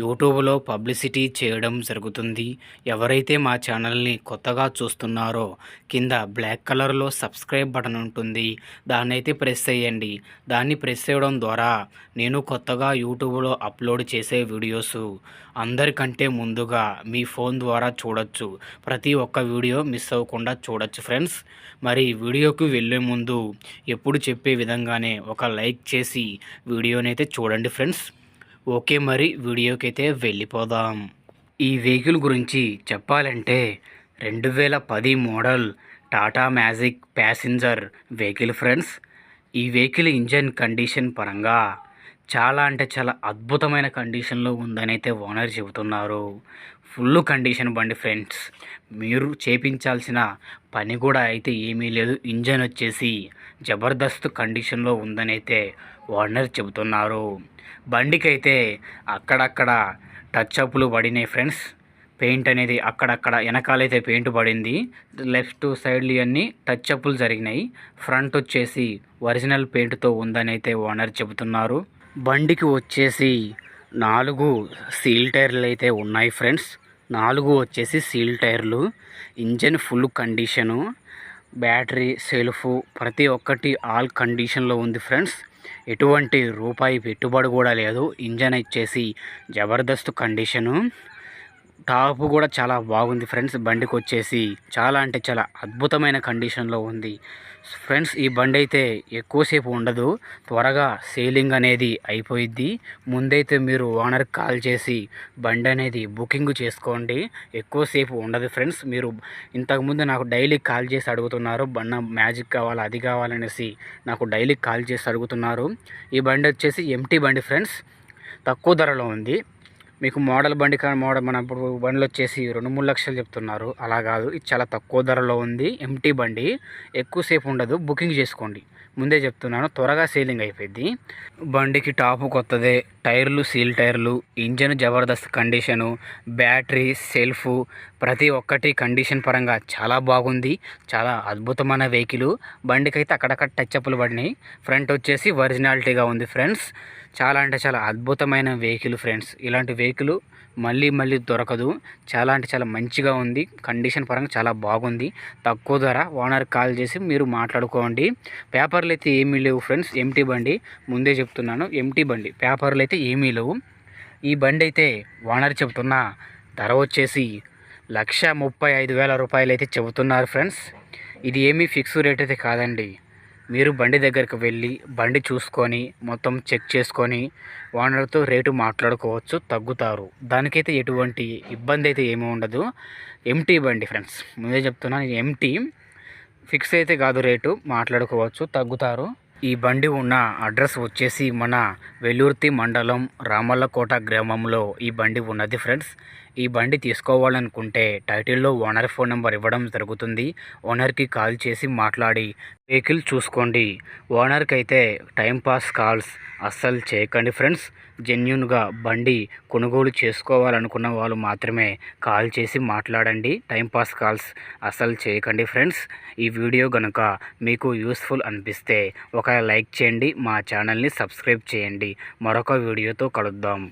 యూట్యూబ్లో పబ్లిసిటీ చేయడం జరుగుతుంది. ఎవరైతే మా ఛానల్ని కొత్తగా చూస్తున్నారో కింద బ్లాక్ కలర్లో సబ్స్క్రైబ్ బటన్ ఉంటుంది. దాన్ని అయితే ప్రెస్ చేయండి. దాన్ని ప్రెస్ చేయడం ద్వారా నేను కొత్తగా యూట్యూబ్లో అప్లోడ్ చేసే వీడియోస్ అందరికంటే ముందుగా మీ ఫోన్ ద్వారా చూడొచ్చు. ప్రతి ఒక్క వీడియో మిస్ అవ్వకుండా చూడొచ్చు ఫ్రెండ్స్. మరి వీడియోకి వెళ్ళే ముందు ఎప్పుడు చెప్పే విధంగానే ఒక లైక్ చేసి వీడియోనైతే చూడండి ఫ్రెండ్స్. ఓకే మరి వీడియోకి అయితే వెళ్ళిపోదాం. ఈ వెహికల్ గురించి చెప్పాలంటే రెండు వేల పది model Tata Magic passenger vehicle friends. ఈ వెహికల్ ఇంజన్ కండిషన్ పరంగా చాలా అంటే చాలా అద్భుతమైన కండిషన్లో ఉందని అయితే ఓనర్ చెబుతున్నారు. ఫుల్ కండిషన్ బండి ఫ్రెండ్స్. మీరు చేపించాల్సిన పని కూడా అయితే ఏమీ లేదు. ఇంజన్ వచ్చేసి జబర్దస్త్ కండిషన్లో ఉందని అయితే ఓనర్ చెబుతున్నారు. బండికైతే అక్కడక్కడ టచ్ అప్లు పడినాయి ఫ్రెండ్స్. పెయింట్ అనేది అక్కడక్కడ వెనకాలైతే పెయింట్ పడింది. లెఫ్ట్ సైడ్లు ఇవన్నీ టచ్ అప్లు జరిగినాయి. ఫ్రంట్ వచ్చేసి ఒరిజినల్ పెయింట్తో ఉందని అయితే ఓనర్ చెబుతున్నారు. బండికి వచ్చేసి నాలుగు సీల్ టైర్లు అయితే ఉన్నాయి ఫ్రెండ్స్. నాలుగు వచ్చేసి సీల్ టైర్లు engine full condition battery self ప్రతి ఒక్కటి ఆల్ కండిషన్లో ఉంది ఫ్రెండ్స్. ఎటువంటి రూపాయి పెట్టుబడి కూడా లేదు. ఇంజన్ వచ్చేసి జబర్దస్త్ కండిషను టాప్ కూడా చాలా బాగుంది ఫ్రెండ్స్. బండికి వచ్చేసి చాలా అంటే చాలా అద్భుతమైన కండిషన్లో ఉంది. ఫ్రెండ్స్ ఈ బండి అయితే ఎక్కువసేపు ఉండదు. త్వరగా సేలింగ్ అనేది అయిపోయిద్ది. ముందైతే మీరు ఓనర్కి కాల్ చేసి బండి అనేది బుకింగ్ చేసుకోండి. ఎక్కువసేపు ఉండదు ఫ్రెండ్స్. మీరు ఇంతకుముందు నాకు డైలీ కాల్ చేసి అడుగుతున్నారు. బండ మ్యాజిక్ కావాలి అది కావాలనేసి నాకు డైలీ కాల్ చేసి అడుగుతున్నారు. ఈ బండి వచ్చేసి ఎంటీ బండి ఫ్రెండ్స్. తక్కువ ధరలో ఉంది. మీకు మోడల్ బండి కానీ మోడల్ మన ఇప్పుడు బండ్లు వచ్చేసి రెండు మూడు లక్షలు చెప్తున్నారు. అలా కాదు ఇది చాలా తక్కువ ధరలో ఉంది. ఎంటీ బండి. ఎక్కువసేపు ఉండదు. బుకింగ్ చేసుకోండి. ముందే చెప్తున్నాను త్వరగా సీలింగ్ అయిపోయింది బండికి టాపు కొత్తదే టైర్లు సీల్ టైర్లు ఇంజన్ జబర్దస్త్ కండిషను బ్యాటరీ సెల్ఫ్ ప్రతి ఒక్కటి కండిషన్ పరంగా చాలా బాగుంది చాలా అద్భుతమైన వెహికల్. బండికైతే అక్కడక్కడ టచ్అప్లు పడినాయి. ఫ్రంట్ వచ్చేసి ఒరిజినాలిటీగా ఉంది ఫ్రెండ్స్. చాలా అంటే చాలా అద్భుతమైన వెహికల్ ఫ్రెండ్స్. ఇలాంటి వెహికల్ మళ్ళీ మళ్ళీ దొరకదు. చాలా అంటే చాలా మంచిగా ఉంది. కండిషన్ పరంగా చాలా బాగుంది. తక్కువ ధర. ఓనర్ కాల్ చేసి మీరు మాట్లాడుకోండి. పేపర్లు అయితే ఏమీ లేవు ఫ్రెండ్స్. ఎంటీ బండి. ముందే చెప్తున్నాను ఎంటీ బండి. పేపర్లు అయితే ఏమీ లేవు. ఈ బండి అయితే ఓనర్ చెబుతున్న ధర వచ్చేసి లక్ష ముప్పై ఐదు వేల రూపాయలు అయితే చెబుతున్నారు ఫ్రెండ్స్. ఇది ఏమీ ఫిక్స్ రేట్ అయితే కాదండి. మీరు బండి దగ్గరికి వెళ్ళి బండి చూసుకొని మొత్తం చెక్ చేసుకొని ఓనర్తో రేటు మాట్లాడుకోవచ్చు తగ్గుతారు. దానికైతే ఎటువంటి ఇబ్బంది అయితే ఏమీ ఉండదు. ఎంటీ బండి ఫ్రెండ్స్. ముందే చెప్తున్నాను ఎంటీ ఫిక్స్ అయితే కాదు రేటు మాట్లాడుకోవచ్చు తగ్గుతారు. ఈ బండి ఉన్న అడ్రస్ వచ్చేసి మన వెల్లూర్తి మండలం రామల్లకోట గ్రామంలో ఈ బండి ఉన్నది ఫ్రెండ్స్. ఈ బండి తీసుకోవాలనుకుంటే టైటిల్లో ఓనర్ ఫోన్ నెంబర్ ఇవ్వడం జరుగుతుంది. ఓనర్కి కాల్ చేసి మాట్లాడి వెహికల్ చూసుకోండి. ఓనర్కి అయితే టైంపాస్ కాల్స్ అస్సలు చేయకండి ఫ్రెండ్స్. జెన్యున్గా బండి కొనుగోలు చేసుకోవాలనుకున్న వాళ్ళు మాత్రమే కాల్ చేసి మాట్లాడండి. టైంపాస్ కాల్స్ అస్సలు చేయకండి ఫ్రెండ్స్. ఈ వీడియో కనుక మీకు యూస్ఫుల్ అనిపిస్తే ఒక లైక్ చేయండి. మా ఛానల్ని సబ్స్క్రైబ్ చేయండి. మరొక వీడియోతో కలుద్దాం.